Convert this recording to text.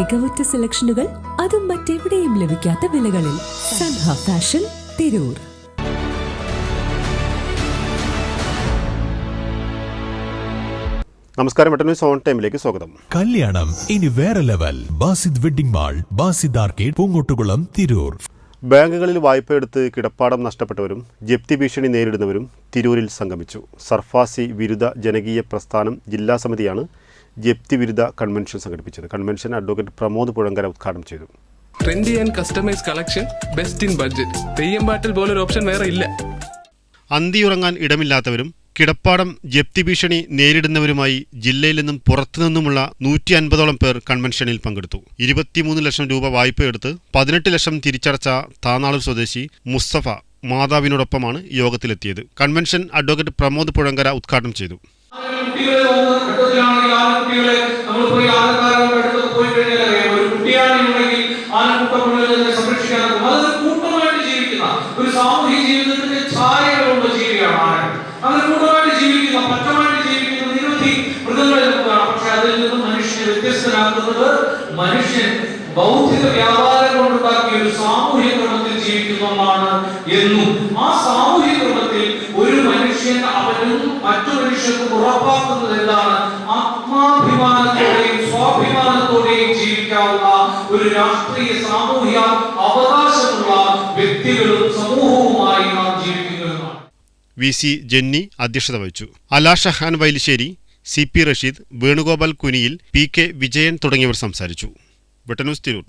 മികവുറ്റ സെലക്ഷനുകൾ അതും മറ്റെവിടെയും ലഭിക്കാത്ത വിലകളിൽ സൻഹ ഫാഷൻ തിരൂർ. നമസ്കാരം മറ്റൊരു സോൺ ടൈമിലേക്ക് സ്വാഗതം. കല്യാണം ഇനി വേറെ level. Basid wedding mall Basid arcade Poongottukulam Tirur. ബാങ്കുകളിൽ വായ്പയെടുത്ത് കിടപ്പാടം നഷ്ടപ്പെട്ടവരും ജപ്തി ഭീഷണി നേരിടുന്നവരും തിരൂരിൽ സംഗമിച്ചു. സർഫാസി വിരുദ്ധ ജനകീയ പ്രസ്ഥാനം ജില്ലാ സമിതിയാണ് ജപ്തി വിരുദ്ധ കൺവെൻഷൻ സംഘടിപ്പിച്ചത്. കൺവെൻഷൻ അഡ്വക്കേറ്റ് പ്രമോദ് പുഴങ്കര ഉദ്ഘാടനം ചെയ്തു. Trendy and customise collection best in budget Theyyam പാട്ടിൽ പോലൊരു ഓപ്ഷൻ വേറെ ഇല്ല. അന്തിയുറങ്ങാൻ ഇടമില്ലാത്തവരും കിടപ്പാടം ജപ്തി ഭീഷണി നേരിടുന്നവരുമായി ജില്ലയിൽ നിന്നും പുറത്തുനിന്നുമുള്ള നൂറ്റി അൻപതോളം പേർ കൺവെൻഷനിൽ പങ്കെടുത്തു. ഇരുപത്തിമൂന്ന് ലക്ഷം രൂപ വായ്പയെടുത്ത് പതിനെട്ട് ലക്ഷം തിരിച്ചടച്ച താനാളൂർ സ്വദേശി മുസ്തഫ മാതാവിനോടൊപ്പമാണ് യോഗത്തിലെത്തിയത്. കൺവെൻഷൻ അഡ്വക്കേറ്റ് പ്രമോദ് പുഴങ്കര ഉദ്ഘാടനം ചെയ്തു. നിന്ന് വ്യത്യസ്തനാക്കുന്നത് മനുഷ്യൻ ഭൗതിക വ്യാപാരം കൊണ്ടുണ്ടാക്കിയ ഒരു സാമൂഹ്യ ക്രമത്തിൽ ജീവിക്കുന്ന ഒന്നാണ് എന്നും. ആ സാമൂഹ്യ ക്രമത്തിൽ ഒരു മനുഷ്യൻ അവനും മറ്റു മനുഷ്യർക്കും ഉറപ്പാക്കുന്നത് എന്താണ്? ആത്മാഭിമാനത്തോടെയും സ്വാഭിമാനത്തോടെയും ജീവിക്കാവുന്ന ഒരു രാഷ്ട്രീയ സാമൂഹ്യ അവകാശമുള്ള വ്യക്തികളും സമൂഹവുമായി നാം ജീവിക്കുന്നതാണ് വി സി ജെന്നി അധ്യക്ഷത വഹിച്ചു. Ala Shahan Vailissery C P Rasheed Venugopal Kuniyil P K Vijayan തുടങ്ങിയവർ സംസാരിച്ചു. വെട്ടന്യൂസ് തിരൂർ.